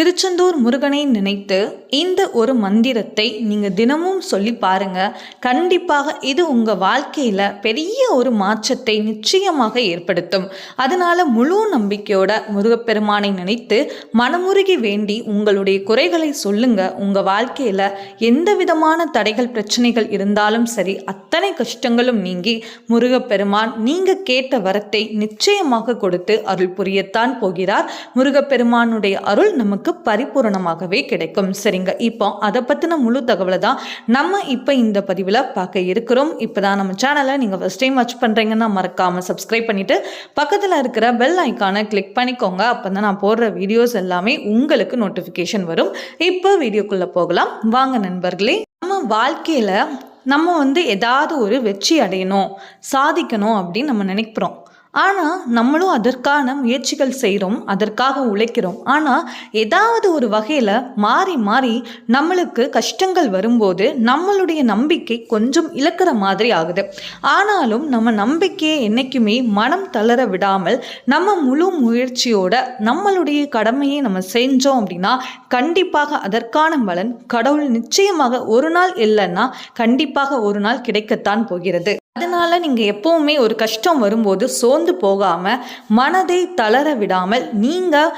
திருச்செந்தூர் முருகனை நினைத்து இந்த ஒரு மந்திரத்தை நீங்கள் தினமும் சொல்லி பாருங்க. கண்டிப்பாக இது உங்கள் வாழ்க்கையில் பெரிய ஒரு மாற்றத்தை நிச்சயமாக ஏற்படுத்தும். அதனால முழு நம்பிக்கையோட முருகப்பெருமானை நினைத்து மனமுருகி வேண்டி உங்களுடைய குறைகளை சொல்லுங்க. உங்கள் வாழ்க்கையில் எந்த விதமான தடைகள் பிரச்சனைகள் இருந்தாலும் சரி அத்தனை கஷ்டங்களும் நீங்கி முருகப்பெருமான் நீங்கள் கேட்ட வரத்தை நிச்சயமாக கொடுத்து அருள் புரியத்தான் போகிறார். முருகப்பெருமானுடைய அருள் நமக்கு பரிபூரணமாகவே கிடைக்கும். சரிங்க. இப்போ அதை பற்றின முழு தகவலை தான் நம்ம இப்போ இந்த பதிவில் பார்க்க இருக்கிறோம். இப்போ தான் நம்ம சேனலை நீங்கள் ஃபஸ்ட் டைம் வாட்ச் பண்ணுறீங்கன்னா மறக்காமல் சப்ஸ்கிரைப் பண்ணிவிட்டு பக்கத்தில் இருக்கிற பெல் ஐக்கானை கிளிக் பண்ணிக்கோங்க. அப்போ தான் நான் போடுற வீடியோஸ் எல்லாமே உங்களுக்கு நோட்டிஃபிகேஷன் வரும். இப்போ வீடியோக்குள்ளே போகலாம். வாங்க நண்பர்களே. நம்ம வாழ்க்கையில் நம்ம வந்து ஏதாவது ஒரு வெற்றி அடையணும் சாதிக்கணும் அப்படின்னு நம்ம நினைக்கிறோம். ஆனால் நம்மளும் அதற்கான முயற்சிகள் செய்கிறோம் அதற்காக உழைக்கிறோம். ஆனால் ஏதாவது ஒரு வகையில் மாறி மாறி நம்மளுக்கு கஷ்டங்கள் வரும்போது நம்மளுடைய நம்பிக்கை கொஞ்சம் இழக்கிற மாதிரி ஆகுது. ஆனாலும் நம்ம நம்பிக்கையை என்றைக்குமே மனம் தளர விடாமல் நம்ம முழு முயற்சியோட நம்மளுடைய கடமையை நம்ம செஞ்சோம் அப்படின்னா கண்டிப்பாக அதற்கான பலன் கடவுள் நிச்சயமாக ஒரு நாள் இல்லைன்னா கண்டிப்பாக ஒரு நாள் கிடைக்கத்தான் போகிறது. அதனால நீங்கள் எப்போவுமே ஒரு கஷ்டம் வரும்போது சோர்ந்து போகாமல் மனதை தளர விடாமல் நீங்கள்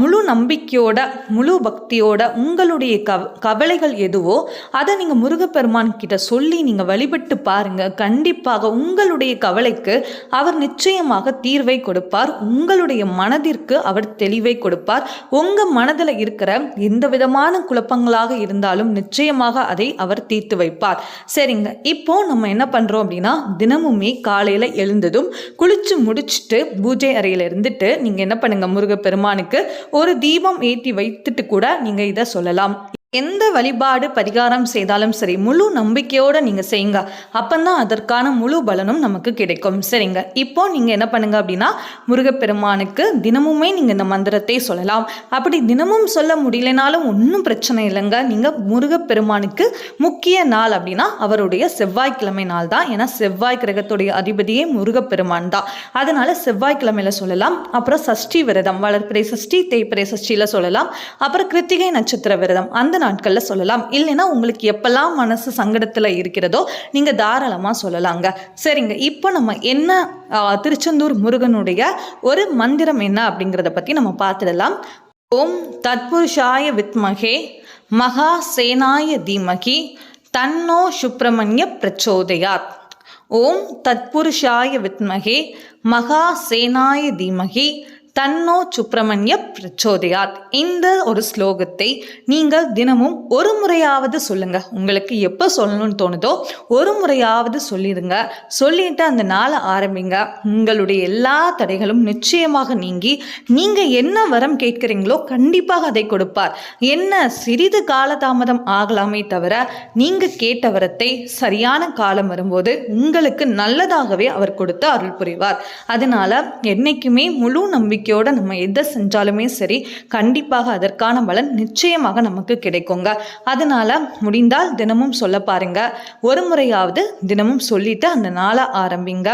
முழு நம்பிக்கையோட முழு பக்தியோட உங்களுடைய கவ கவலைகள் எதுவோ அதை நீங்கள் முருகப்பெருமான் கிட்ட சொல்லி நீங்கள் வழிபட்டு பாருங்கள் கண்டிப்பாக உங்களுடைய கவலைக்கு அவர் நிச்சயமாக தீர்வை கொடுப்பார். உங்களுடைய மனதிற்கு அவர் தெளிவை கொடுப்பார். உங்கள் மனதில் இருக்கிற எந்த விதமான குழப்பங்களாக இருந்தாலும் நிச்சயமாக அதை அவர் தீர்த்து வைப்பார். சரிங்க. இப்போ நம்ம என்ன பண்ணுறோம் அப்படின்னா தினமுமே காலையில் எழுந்ததும் குளிச்சு முடிச்சுட்டு பூஜை அறையில் இருந்துட்டு நீங்கள் என்ன பண்ணுங்கள் முருகப்பெருமானுக்கு ஒரு தீபம் ஏற்றி வைத்துட்டு கூட நீங்கள் இதை சொல்லலாம். எந்த வழிபாடு பரிகாரம் செய்தாலும் சரி முழு நம்பிக்கையோடு நீங்கள் செய்யுங்க. அப்போந்தான் அதற்கான முழு பலனும் நமக்கு கிடைக்கும். சரிங்க. இப்போ நீங்கள் என்ன பண்ணுங்க அப்படின்னா முருகப்பெருமானுக்கு தினமுமே நீங்கள் இந்த மந்திரத்தை சொல்லலாம். அப்படி தினமும் சொல்ல முடியலனாலும் ஒன்றும் பிரச்சனை இல்லைங்க. நீங்கள் முருகப்பெருமானுக்கு முக்கிய நாள் அப்படின்னா அவருடைய செவ்வாய்க்கிழமை நாள் தான். ஏன்னா செவ்வாய் கிரகத்துடைய அதிபதியே முருகப்பெருமான் தான். அதனால் செவ்வாய்க்கிழமையில் சொல்லலாம். அப்புறம் சஷ்டி விரதம் வளர்ப்பிறை சஷ்டி தேய்ப்பிறை சஷ்டியில் சொல்லலாம். அப்புறம் கிருத்திகை நட்சத்திர விரதம். அந்த நாட்களில் சொல்லலாம். இல்லைன்னா உங்களுக்கு எப்பெல்லாம் மனசு சங்கடத்தில் இருக்கிறதோ நீங்கள் தாராளமாக சொல்லலாங்க. சரிங்க. இப்போ நம்ம என்ன திருச்செந்தூர் முருகனுடைய ஒரு மந்திரம் என்ன அப்படிங்கிறத பற்றி நம்ம பார்த்துடலாம். ஓம் தத்புருஷாய வித்மகே மகா சேனாய தீமகி தன்னோ சுப்பிரமணிய பிரச்சோதயாத். ஓம் தத்புருஷாய வித்மகே மகா சேனாய தீமகி தன்னோ சுப்பிரமணிய பிரச்சோதயாத். இந்த ஒரு ஸ்லோகத்தை நீங்கள் தினமும் ஒரு முறையாவது சொல்லுங்க. உங்களுக்கு எப்போ சொல்லணும்னு தோணுதோ ஒரு முறையாவது சொல்லிடுங்க. சொல்லிட்டு அந்த நாளை ஆரம்பிங்க. உங்களுடைய எல்லா தடைகளும் நிச்சயமாக நீங்கி நீங்கள் என்ன வரம் கேட்குறீங்களோ கண்டிப்பாக அதை கொடுப்பார். என்ன சிறிது காலதாமதம் ஆகலாமே தவிர நீங்கள் கேட்ட வரத்தை சரியான காலம் வரும்போது உங்களுக்கு நல்லதாகவே அவர் கொடுத்து அருள் புரிவார். அதனால என்னைக்குமே முழு நம்பிக்கை நம்பிக்கையோடு நம்ம எதை செஞ்சாலுமே சரி கண்டிப்பாக அதற்கான பலன் நிச்சயமாக நமக்கு கிடைக்குங்க. அதனால் முடிந்தால் தினமும் சொல்ல பாருங்க. ஒரு முறையாவது தினமும் சொல்லிட்டு அந்த நாளை ஆரம்பிங்க.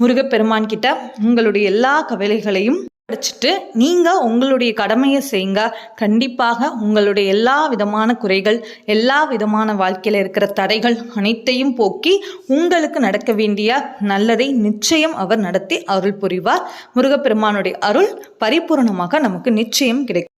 முருகப்பெருமான் கிட்ட உங்களுடைய எல்லா கவலைகளையும் படிச்சுட்டு நீங்கள் உங்களுடைய கடமையை செய்யுங்க. கண்டிப்பாக உங்களுடைய எல்லா விதமான குறைகள் எல்லா விதமான வாழ்க்கையில் இருக்கிற தடைகள் அனைத்தையும் போக்கி உங்களுக்கு நடக்க வேண்டிய நல்லதை நிச்சயம் அவர் நடத்தி அருள் புரிவார். முருகப்பெருமானுடைய அருள் பரிபூர்ணமாக நமக்கு நிச்சயம் கிடைக்கும்.